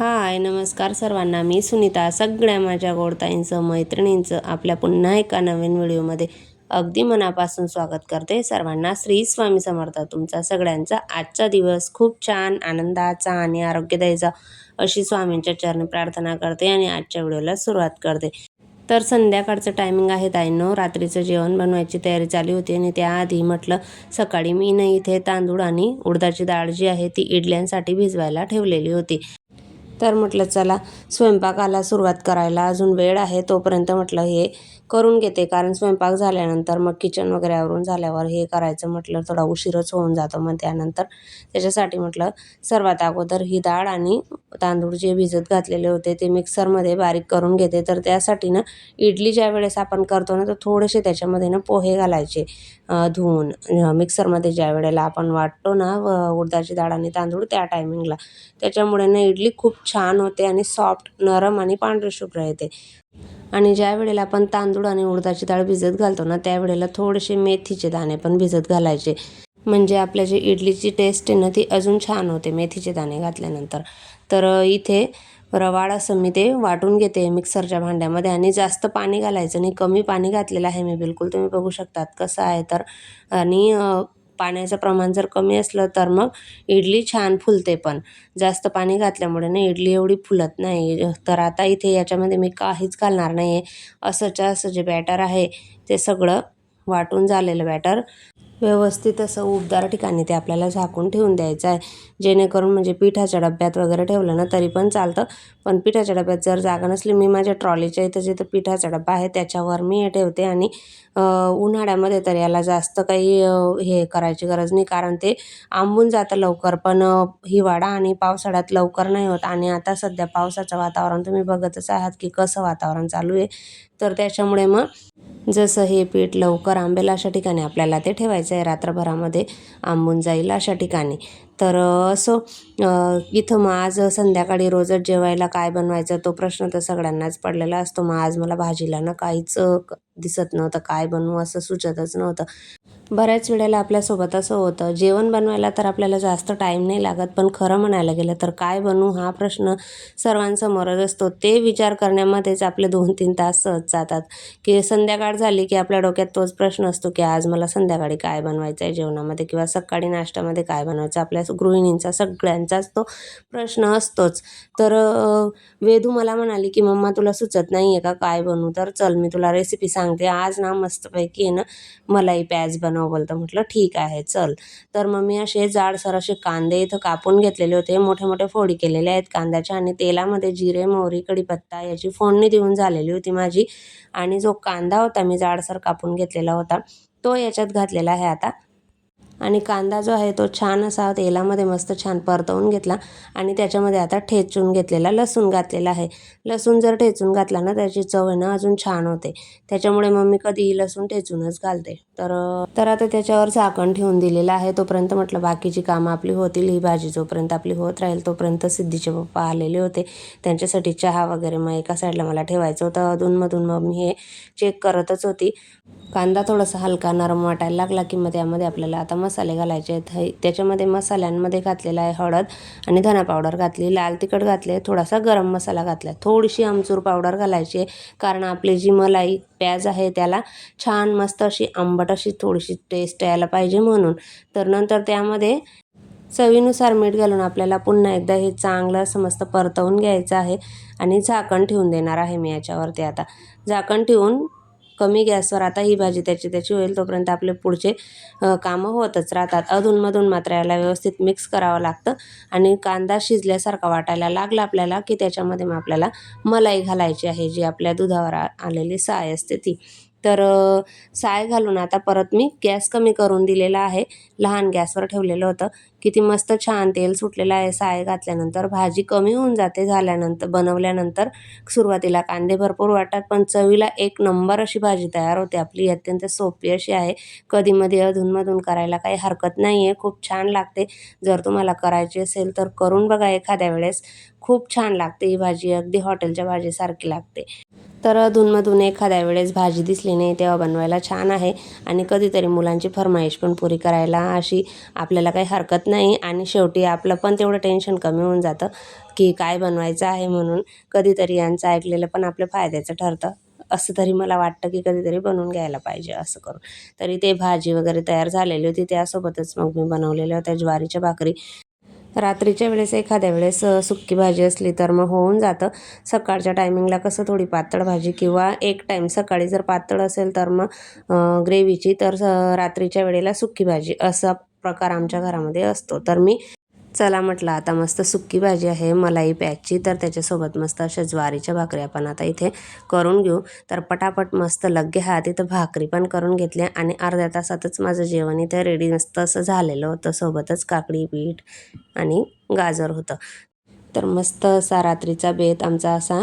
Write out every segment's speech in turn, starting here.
हाय नमस्कार सर्वांना. मी सुनीता. सगळ्या माझ्या गोडताईंचं मैत्रिणींचं आपल्या पुन्हा एका नवीन व्हिडिओमध्ये अगदी मनापासून स्वागत करते. सर्वांना श्री स्वामी समर्थ. तुमचा सगळ्यांचा आजचा दिवस खूप छान आनंदाचा आणि आरोग्यदायीचा अशी स्वामींच्या चरणी प्रार्थना करते आणि आजच्या व्हिडिओला सुरुवात करते. तर संध्याकाळचं टायमिंग आहे ताईनो. रात्रीचं जेवण बनवायची तयारी चालू होती आणि त्याआधी म्हटलं सकाळी मी नाही इथे तांदूळ आणि उडदाची डाळ जी आहे ती इडल्यांसाठी भिजवायला ठेवलेली होती. तर म्हटलं चला स्वयंपाकाला सुरुवात करायला अजून वेळ आहे तोपर्यंत म्हटलं हे करून घेते. कारण स्वयंपाक झाल्यानंतर मग किचन वगैरे आवरून झाल्यावर हे करायचं म्हटलं थोडा उशीरच होऊन जातो. मग त्यानंतर त्याच्यासाठी म्हटलं सर्वात अगोदर ही डाळ आणि तांदूळ जे भिजत घातलेले होते ते मिक्सरमध्ये बारीक करून घेते. तर त्यासाठी ना इडली ज्या वेळेस आपण करतो ना तर थोडेसे त्याच्यामध्ये ना पोहे घालायचे धुवून. मिक्सरमध्ये ज्या वेळेला आपण वाटतो ना व उडदाची डाळ आणि तांदूळ त्या टायमिंगला त्याच्यामुळे ना इडली खूप छान होते आणि सॉफ्ट नरम आणि पांढरी शुभ्र येते. आणि ज्या वेळेला आपण तांदूळ आणि उडदाची डाळ भिजत घालतो ना त्यावेळेला थोडेसे मेथीचे दाणे पण भिजत घालायचे. म्हणजे आपल्या जी इडलीची टेस्ट आहे ना ती अजून छान होते मेथीचे दाणे घातल्यानंतर. तर इथे रवाळ असं मी ते वाटून घेते मिक्सरच्या भांड्यामध्ये आणि जास्त पाणी घालायचं नाही कमी पाणी घातलेलं आहे मी बिलकुल. तुम्ही बघू शकतात कसं आहे तर. आणि पाण्याचं प्रमाण जर कमी असलं तर मग इडली छान फुलते पण. जास्त पाणी घातल्यामुळे ना इडली एवढी फुलत नाही. तर आता इथे याच्यामध्ये मी काहीच घालणार नाही आहे असंच्या असं जे बॅटर आहे ते सगळं वाटून झालेलं बॅटर व्यवस्थित असं उबदार ठिकाणी ते आपल्याला झाकून ठेवून द्यायचं आहे. जेणेकरून म्हणजे पिठाच्या डब्यात वगैरे ठेवलं ना तरी पण चालतं. पण पिठाच्या डब्यात जर जागा नसली मी माझ्या ट्रॉलीच्या इथं जिथं पिठाचा डबा आहे त्याच्यावर मी हे ठेवते आणि उन्हाळ्यामध्ये तर याला जास्त काही हे करायची गरज नाही. कारण ते आंबून जातं लवकर पण हिवाळा आणि पावसाळ्यात लवकर नाही होत. आणि आता सध्या पावसाचं वातावरण तुम्ही बघतच आहात की कसं वातावरण चालू आहे. तर त्याच्यामुळे मग जसं हे पीठ लवकर आंबेल अशा ठिकाणी आपल्याला ते ठेवायचं आहे. रात्रभरामध्ये आंबून जाईल अशा ठिकाणी. तर असो असं इथं मग आज संध्याकाळी रोजच जेवायला काय बनवायचं तो प्रश्न तर सगळ्यांनाच पडलेला असतो. मग आज मला भाजीला ना काहीच दिसत नव्हतं. काय बनवू असं सुचतच नव्हतं. बऱ्याच वेळेला आपल्यासोबत असं होतं जेवण बनवायला तर आपल्याला जास्त टाईम नाही लागत पण खरं म्हणायला गेलं तर काय बनवू हा प्रश्न सर्वांसमोरच असतो. ते विचार करण्यामध्येच आपले दोन तीन तास सहज जातात. की संध्याकाळ झाली की आपल्या डोक्यात तोच प्रश्न असतो की आज मला संध्याकाळी काय बनवायचं आहे जेवणामध्ये किंवा सकाळी नाश्त्यामध्ये काय बनवायचं आपल्या गृहिणींचा सगळ्यांचाच तो प्रश्न असतोच. तर वेधू मला म्हणाली की मम्मा तुला सुचत नाही आहे का काय बनवू? तर चल मी तुला रेसिपी सांगते. आज ना मस्तपैकी आहे ना मलाई प्याज बनव. बोलतं म्हटलं ठीक आहे चल. तर मग मी असे जाडसर असे कांदे इथं कापून घेतलेले होते. मोठे मोठे फोडी केलेले आहेत कांद्याच्या आणि तेलामध्ये जिरे मोहरी कढीपत्ता याची फोडणी देऊन झालेली होती माझी. आणि जो कांदा होता मी जाडसर कापून घेतलेला होता तो याच्यात घातलेला आहे आता. आणि कांदा जो आहे तो छान असा तेलामध्ये मस्त छान परतवून घेतला आणि त्याच्यामध्ये आता ठेचून घेतलेला लसूण घातलेला आहे. लसूण जर ठेचून घातला ना त्याची चव आहे ना अजून छान होते. त्याच्यामुळे मग मी कधीही लसूण ठेचूनच घालते. तर तर आता त्याच्यावर झाकण ठेवून दिलेलं आहे. तोपर्यंत म्हटलं बाकीची कामं आपली होतील. ही भाजी जोपर्यंत आपली होत राहील तोपर्यंत सिद्धीचे पप्पा आलेले होते. त्यांच्यासाठी चहा वगैरे मग एका साईडला मला ठेवायचं होतं. अधूनमधून मग मी हे चेक करतच होती. कांदा थोडासा हलका नरम वाटायला लागला की मग त्यामध्ये आपल्याला आता मसाले घालायचे आहेत. त्याच्यामध्ये मसाल्यांमध्ये घातलेला आहे हळद आणि धना पावडर घातली लाल तिखट घातले थोडासा गरम मसाला घातला. थोडीशी आमचूर पावडर घालायची आहे. कारण आपली जी मलाई प्याज आहे त्याला छान मस्त अशी आंबट अशी थोडीशी टेस्ट यायला पाहिजे म्हणून. तर नंतर त्यामध्ये चवीनुसार मीठ घालून आपल्याला पुन्हा एकदा हे चांगलं असं मस्त परतवून घ्यायचं आहे. आणि झाकण ठेवून देणार आहे मी याच्यावरती आता. झाकण ठेवून कमी गॅसवर आता ही भाजी त्याची त्याची होईल तोपर्यंत आपले पुढचे कामं होतच राहतात. अधूनमधून मात्र याला व्यवस्थित मिक्स करावं लागतं आणि कांदा शिजल्यासारखा वाटायला लागला आपल्याला की त्याच्यामध्ये मग आपल्याला मलाई घालायची आहे जी आपल्या दुधावर आलेली साय असते ती. तर साय घालून आता परत मी गॅस कमी करून दिलेला आहे. लहान गॅसवर ठेवलेलं होतं. किती मस्त छान तेल सुटलेलं आहे साय घातल्यानंतर. भाजी कमी होऊन जाते झाल्यानंतर बनवल्यानंतर सुरुवातीला कांदे भरपूर वाटतात पण चवीला एक नंबर अशी भाजी तयार होते. आपली अत्यंत सोपी अशी आहे. कधीमध्ये अधूनमधून करायला काही हरकत नाही आहे खूप छान लागते. जर तुम्हाला करायची असेल तर करून बघा एखाद्या वेळेस. खूप छान लागते ही भाजी. अगदी हॉटेलच्या भाजीसारखी लागते. तर अधूनमधून एखाद्या वेळेस भाजी दिसली नाही तेव्हा बनवायला छान आहे. आणि कधीतरी मुलांची फरमाईश पण पुरी करायला अशी आपल्याला काही हरकत नाही. आणि शेवटी आपलं पण तेवढं टेन्शन कमी होऊन जातं की काय बनवायचं आहे म्हणून. कधीतरी यांचं ऐकलेलं पण आपल्या फायद्याचं ठरतं. असं तरी मला वाटतं की कधीतरी बनवून घ्यायला पाहिजे असं करून. तरी ते भाजी वगैरे तयार झालेली होती. त्यासोबतच मग मी बनवलेल्या होत्या ज्वारीच्या भाकरी. रात्रीच्या वेळेस एखाद्या वेळेस सुक्की भाजी असली तर मग होऊन जातं. सकाळच्या टायमिंगला कसं थोडी पातळ भाजी किंवा एक टाईम सकाळी जर पातळ असेल तर मग ग्रेव्हीची तर स- रात्रीच्या वेळेला सुक्की भाजी असा प्रकार आमच्या घरामध्ये असतो. तर मी चला म्हटलं आता मस्त सुक्की भाजी आहे मलाई प्याजची तर त्याच्यासोबत मस्त अशा ज्वारीच्या भाकरी आपण आता इथे करून घेऊ. तर पटापट मस्त लग्गे हात इथं भाकरी पण करून घेतल्या आणि अर्ध्या तासातच माझं जेवण इथे रेडी मस्त असं झालेलं होतं. सोबतच काकडी पीठ आणि गाजर होतं. तर मस्त असा रात्रीचा बेत आमचा असा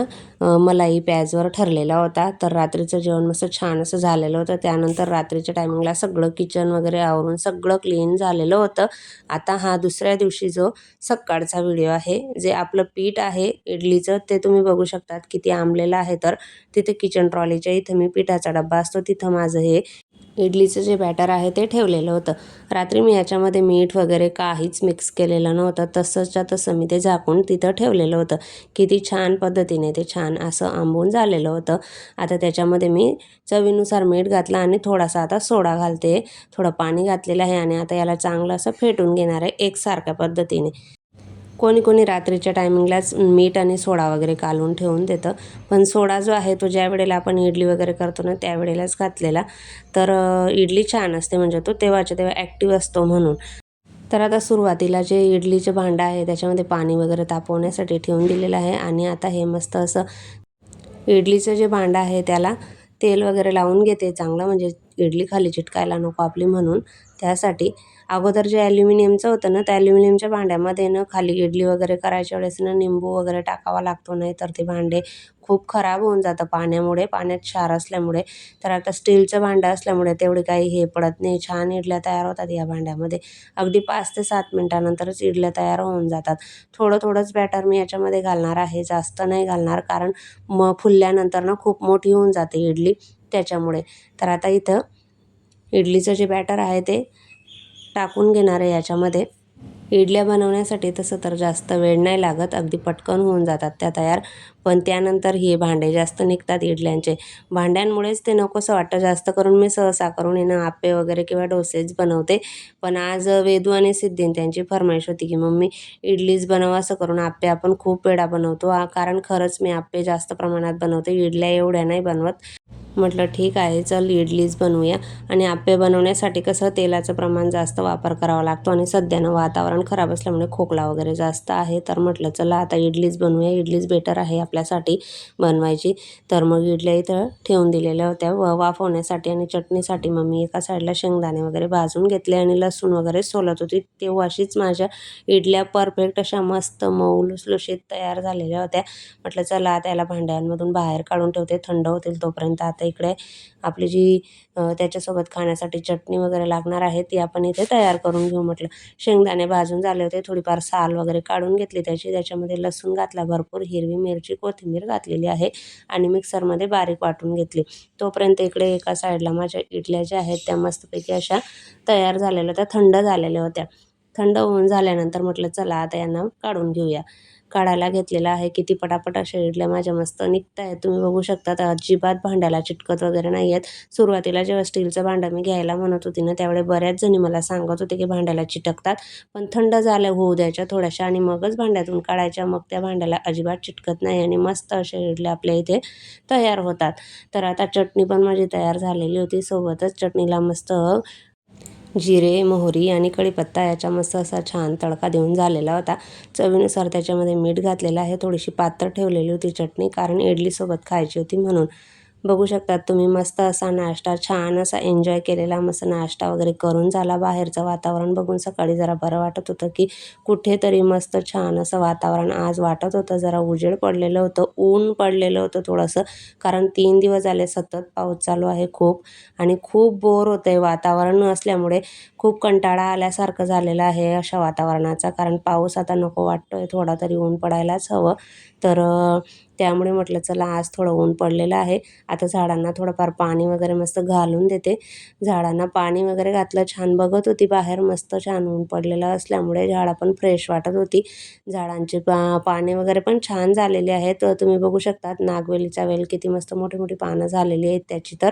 मलाई प्याजवर ठरलेला होता. तर रात्रीचं जेवण मस्त छान असं झालेलं होतं. त्यानंतर रात्रीच्या टायमिंगला सगळं किचन वगैरे आवरून सगळं क्लीन झालेलं होतं. आता हा दुसऱ्या दिवशी जो सकाळचा व्हिडिओ आहे जे आपलं पीठ आहे इडलीचं ते तुम्ही बघू शकतात. किती आंबलेलं आहे तर तिथे किचन ट्रॉलीच्या इथं मी पिठाचा डब्बा असतो. तिथं माझं हे इडलीचं जे बॅटर आहे ते ठेवलेलं होतं. रात्री मी याच्यामध्ये मीठ वगैरे काहीच मिक्स केलेलं नव्हतं. तसंच्या तसं मी ते झाकून तिथं ठेवलेलं होतं. किती छान पद्धतीने ते छान असं आंबून झालेलं होतं. आता त्याच्यामध्ये मी चवीनुसार मीठ घातलं आणि थोडासा आता सोडा घालते. थोडं पाणी घातलेलं आहे आणि आता याला चांगलं असं फेटून घेणार आहे एकसारख्या पद्धतीने. कोणी कोणी रात्रीच्या टायमिंगलाच मीठ आणि सोडा वगैरे कालून ठेवून देतं. पण सोडा जो आहे तो ज्या वेळेला आपण इडली वगैरे करतो ना त्यावेळेलाच घातलेला. तर इडली छान असते म्हणजे तो तेव्हाच्या तेव्हा ॲक्टिव्ह असतो म्हणून. तर आता सुरुवातीला जे इडलीचे भांडं आहे त्याच्यामध्ये पाणी वगैरे तापवण्यासाठी ठेवून दिलेलं आहे. आणि आता हे मस्त असं इडलीचं जे भांडं आहे त्याला तेल वगैरे लावून घेते चांगलं. म्हणजे इडली खाली चिटकायला नको आपली म्हणून. त्यासाठी अगोदर जे ॲल्युमिनियमचं होतं ना त्या ॲल्युमिनियमच्या भांड्यामध्ये ना खाली इडली वगैरे करायच्या वेळेस ना निंबू वगैरे टाकावा लागतो नाही तर ते भांडे खूप खराब होऊन जातं पाण्यामुळे पाण्यात क्षार असल्यामुळे. तर आता स्टीलचं भांडं असल्यामुळे तेवढी काही हे पडत नाही. छान इडल्या तयार होतात या भांड्यामध्ये. अगदी पाच ते सात मिनटानंतरच इडल्या तयार होऊन जातात. थोडं थोडंच बॅटर मी याच्यामध्ये घालणार आहे जास्त नाही घालणार कारण मग फुलल्यानंतर ना खूप मोठी होऊन जाते इडली त्याच्यामुळे. तर आता इथं इडलीचं जे बॅटर आहे ते टाकून घेणार आहे याच्यामध्ये. इडल्या बनवण्यासाठी तसं तर जास्त वेळ नाही लागत अगदी पटकन होऊन जातात त्या तयार. पण त्यानंतर हे भांडे जास्त निघतात इडल्यांचे. भांड्यांमुळेच ते नकोसं वाटतं. जास्त करून मी सहसा करून येणं आप्पे वगैरे किंवा डोसेच बनवते. पण आज वेदू आणि सिद्धीन त्यांची फरमाईश होती की मम्मी इडलीच बनव असं करून आप्पे आपण खूप वेळा बनवतो. कारण खरंच मी आप्पे जास्त प्रमाणात बनवते. इडल्या एवढ्या नाही बनवत. म्हटलं ठीक आहे चल इडलीच बनवूया. आणि आप्पे बनवण्यासाठी कसं तेलाचं प्रमाण जास्त वापर करावा लागतो आणि सध्यानं वातावरण खराब असल्यामुळे खोकला वगैरे जास्त आहे. तर म्हटलं चला आता इडलीच बनवूया. इडलीच बेटर आहे आपल्यासाठी बनवायची. तर मग इडल्या इथं ठेवून दिलेल्या होत्या. व वाफ होण्यासाठी आणि चटणीसाठी मग मी एका साईडला शेंगदाणे वगैरे भाजून घेतले आणि लसूण वगैरे सोलत होती. तेव्हाशीच माझ्या इडल्या परफेक्ट अशा मस्त मऊ लुसलुशीत तयार झालेल्या होत्या. म्हटलं चला आता याला भांड्यांमधून बाहेर काढून ठेवते. थंड होतील तोपर्यंत आता इकडे आपली जी त्याच्यासोबत खाण्यासाठी चटणी वगैरे लागणार आहे ती आपण इथे तयार करून घेऊ. म्हटलं. शेंगदाणे भाजून झाले होते. थोडीफार साल वगैरे काढून घेतली त्याची. त्याच्यामध्ये लसूण घातला भरपूर. हिरवी मिरची कोथिंबीर घातलेली आहे आणि मिक्सरमध्ये बारीक वाटून घेतली. तोपर्यंत इकडे एका साईडला माझ्या इडल्या ज्या आहेत त्या मस्तपैकी अशा तयार झालेल्या होत्या थंड झालेल्या होत्या. थंड होऊन झाल्यानंतर म्हटलं चला आता यांना काढून घेऊया. काढायला घेतलेला आहे किती पटापट अशा इडल्या माझ्या मस्त निघत आहेत तुम्ही बघू शकता अजिबात भांड्याला चिटकत वगैरे नाही आहेत सुरुवातीला जेव्हा स्टीलचं भांडं मी घ्यायला म्हणत होती ना त्यावेळे बऱ्याच जणी मला सांगत होते की भांड्याला चिटकतात. पण थंड झाल्या होऊ द्यायच्या थोड्याशा आणि मगच भांड्यातून काढायच्या. मग त्या भांड्याला अजिबात चिटकत नाही आणि मस्त अशा इडल्या आपल्या इथे तयार होतात. तर आता चटणी पण माझी तयार झालेली होती. सोबतच चटणीला मस्त जिरे मोहरी आणि कढीपत्ता याचा मस्त असा छान तडका देऊन झालेला होता. चवीनुसार त्याच्यामध्ये मीठ घातलेलं आहे. थोडीशी पातळ ठेवलेली होती चटणी कारण इडलीसोबत खायची होती म्हणून. बघू शकतात तुम्ही मस्त असा नाश्ता छान असा एन्जॉय केलेला मस्त नाश्ता वगैरे करून झाला बाहेरचं वातावरण बघून सकाळी जरा बरं वाटत होतं की कुठेतरी मस्त छान असं वातावरण आज वाटत होतं. जरा उजेड पडलेलं होतं ऊन पडलेलं होतं थोडंसं कारण तीन दिवस झाले सतत पाऊस चालू आहे खूप आणि खूप बोर होतं आहे वातावरण असल्यामुळे खूप कंटाळा आल्यासारखं झालेलं आहे अशा वातावरणाचा कारण पाऊस आता नको वाटतोय थोडा तरी ऊन पडायलाच हवं. तर त्यामुळे म्हटलं चला आज थोडं ऊन पडलेलं आहे. आता झाडांना थोडंफार पाणी वगैरे मस्त घालून देते. झाडांना पाणी वगैरे घातलं छान बघत होती बाहेर. मस्त छान ऊन पडलेलं असल्यामुळे झाडं पण फ्रेश वाटत होती. झाडांची पा पाने वगैरे पण छान झालेली आहेत. तुम्ही बघू शकतात नागवेलीचा वेल किती मस्त मोठी मोठी पानं झालेली आहेत त्याची तर.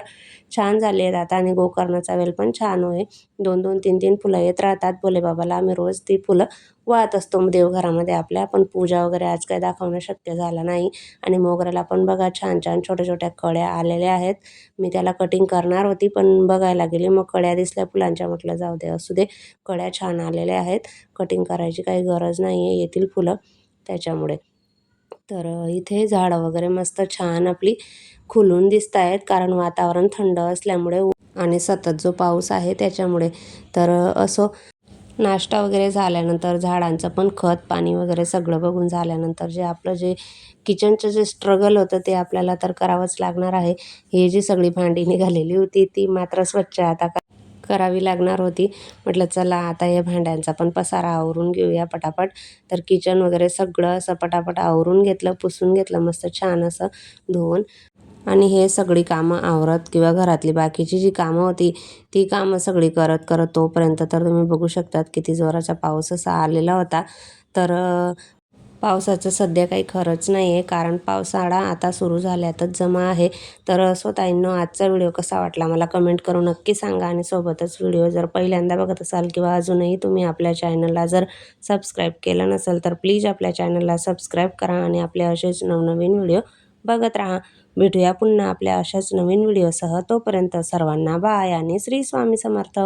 छान झाली आहेत आता आणि गोकर्णाचा वेल पण छान आहे. दोन दोन तीन तीन फुलं येत राहतात. भोलेबाबाला आम्ही रोज ती फुलं वाहत असतो देवघरामध्ये आपल्या. पण पूजा वगैरे आज काय दाखवणं शक्य झालं नाही. आणि मोगऱ्याला पण बघा छान छान छोट्या छोट्या कळ्या आलेल्या आहेत. मी त्याला कटिंग करणार होती पण बघायला गेली. मग कळ्या दिसल्या फुलांच्या. म्हटलं जाऊ दे असू दे. कळ्या छान आलेल्या आहेत. कटिंग करायची काही गरज नाही आहे येतील फुलं. त्याच्यामुळे. तर इथे झाडं वगैरे मस्त छान आपली खुलून दिसत आहेत. कारण वातावरण थंड असल्यामुळे आणि सतत जो पाऊस आहे त्याच्यामुळे. तर असं नाश्ता वगैरे झाल्यानंतर झाडांचं पण खत पाणी वगैरे सगळं बघून झाल्यानंतर जे आपलं जे किचनचं जे स्ट्रगल होतं ते आपल्याला तर करावंच लागणार आहे. ही जी सगळी भांडी निघालेली होती ती मात्र स्वच्छ आता करावी लागणार होती. म्हटलं चला आता या भांड्यांचा पण पसारा आवरून घेऊया पटापट. तर किचन वगैरे सगळं असं पटापट आवरून घेतलं पुसून घेतलं मस्त छान असं धुवून. आणि हे सगळी कामं आवरत किंवा घरातली बाकीची जी कामं होती ती कामं सगळी करत करत तोपर्यंत तर तुम्ही बघू शकतात किती जोराचा पाऊस असा आलेला होता. तर पावसाचं सध्या काही खरंच नाही आहे कारण पावसाळा आता सुरू झाल्यातच जमा आहे. तर स्वतःनं आजचा व्हिडिओ कसा वाटला मला कमेंट करून नक्की सांगा आणि सोबतच व्हिडिओ जर पहिल्यांदा बघत असाल किंवा अजूनही तुम्ही आपल्या चॅनलला जर सबस्क्राईब केलं नसेल तर प्लीज आपल्या चॅनलला सबस्क्राईब करा आणि आपले असेच नवनवीन व्हिडिओ बघत राहा. भेटूया पुन्हा आपल्या अशाच नवीन व्हिडिओसह. तोपर्यंत सर्वांना बाय आणि श्री स्वामी समर्थ.